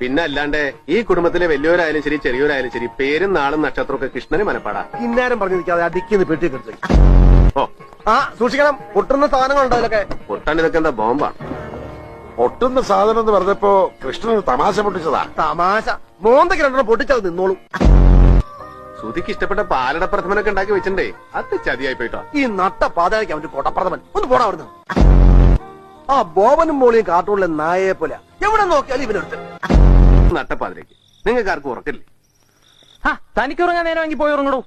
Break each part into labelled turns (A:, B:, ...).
A: പിന്നെ അല്ലാണ്ട് ഈ കുടുംബത്തിലെ വലിയവരായാലും ശരി ചെറിയവരായാലും ശരി പേരും നാളും നക്ഷത്രമൊക്കെ കൃഷ്ണന് മനപ്പാടാ.
B: ഇന്നേരം പറഞ്ഞു നിൽക്കാതെ അടിക്കുന്ന പെട്ടി കിട്ടി
A: ഓ.
B: ആ സൂക്ഷിക്കണം. പൊട്ടുന്ന സാധനങ്ങളുണ്ടോ അതിലൊക്കെ?
A: പൊട്ടാൻ ഇതൊക്കെ എന്താ ബോംബാണ്?
C: പൊട്ടുന്ന സാധനം എന്ന് പറഞ്ഞപ്പോ കൃഷ്ണൻ തമാശ പൊട്ടിച്ചതാ.
B: തമാശ. മോന്തയ്ക്ക് രണ്ടെണ്ണം പൊട്ടിച്ചത് നിന്നോളും.
A: സുധിക്ക് ഇഷ്ടപ്പെട്ട പാലട പ്രഥമനൊക്കെ ഉണ്ടാക്കി വെച്ചിണ്ടേ അത് ചതിയായി പോയിട്ടോ?
B: ഈ നട്ട പാതയ്ക്ക് അവന്റെ കൊടപ്രഥമൻ ഒന്ന് പോടാ അവിടുന്ന്. ആ ബോബനും മോളിയും കാർട്ടൂണിലെ നായയെ പോലെ എവിടെ നോക്കിയാലും ഇവനെടുത്ത്.
A: നട്ടപ്പാതിലേക്ക് നിങ്ങൾക്ക് ആർക്കും ഉറക്കില്ലേ?
D: ഹാ, തനിക്ക് ഉറങ്ങാൻ നേരമെങ്കിൽ പോയി ഉറങ്ങണോ.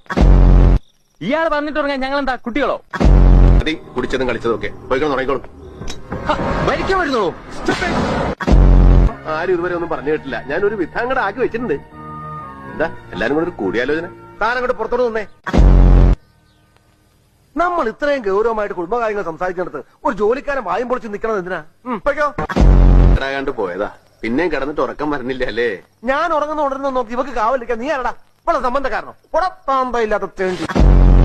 D: ഇയാൾ പറഞ്ഞിട്ട് ഉറങ്ങാൻ ഞങ്ങൾ എന്താ കുട്ടികളോ
A: കുടിച്ചതും കളിച്ചതും ഒക്കെ. പോയിക്കണം തുടങ്ങിക്കോളും
D: ഭരിക്കാൻ വരുന്നുള്ളൂ
A: ആരും ഇതുവരെ ഒന്നും പറഞ്ഞു കേട്ടില്ല. ഞാനൊരു ഒരു വിധാങ്ങടെ ആക്കി വെച്ചിട്ടുണ്ട്. എന്താ എല്ലാരും കൂടെ ഒരു കൂടിയാലോചന?
B: താനങ്ങോട്ട് പുറത്തോട്ട് നിന്നേ നമ്മൾ ഇത്രയും ഗൗരവമായിട്ട് കുടുംബകാര്യങ്ങൾ സംസാരിക്കുന്നിടത്ത് ഒരു ജോലിക്കാരൻ വായും പൊളിച്ച് നിൽക്കണത് എന്തിനാ? പൊയ്ക്കോ.
A: ഇടാകാണ്ട് പോയതാ. പിന്നെയും കിടന്നിട്ട് ഉറക്കം വരണില്ല അല്ലേ?
B: ഞാൻ ഉറങ്ങുന്ന ഉടനെ നോക്കി ഇവക്ക് കാവലിരിക്കാൻ നീ ആരടാ? ഇവിടെ സംബന്ധക്കാരനോ? ഇല്ലാത്ത തേണ്ടി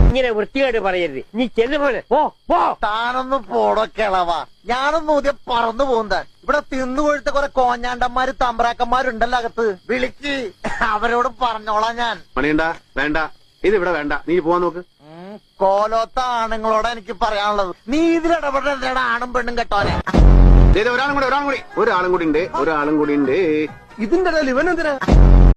E: ഇങ്ങനെ വൃത്തിയായിട്ട് പറയരുത്. നീ ചെല്ലുപോലെ പോ പോ.
F: താനൊന്ന് പോടോ കിളവാ. ഞാനൊന്ന് ഊതിയ പറന്നു പോകുന്ന ഇവിടെ തിന്നു കൊഴുത്ത കുറെ കോഞ്ഞാണ്ടന്മാര് തമ്പ്രാക്കന്മാരുണ്ടല്ലോ അകത്ത്. വിളിക്ക്. അവരോട് പറഞ്ഞോളാം ഞാൻ.
A: മണിയണ്ട വേണ്ട. ഇത് ഇവിടെ വേണ്ട. നീ പോവാൻ നോക്ക്.
F: കോലോത്ത ആണുങ്ങളോടെ എനിക്ക് പറയാനുള്ളത്. നീ ഇതിലിടപെടേണ്ട ആണും പെണ്ണും കെട്ടോനെ.
A: ദേ, ദേ, ഒരാളും കൂടി ഒരാളും കൂടി. ഒരാളും കൂടി ഉണ്ട് ഒരാളും കൂടി ഉണ്ട്.
B: ഇതിന്റെ ഇടയിൽ എന്തിനാ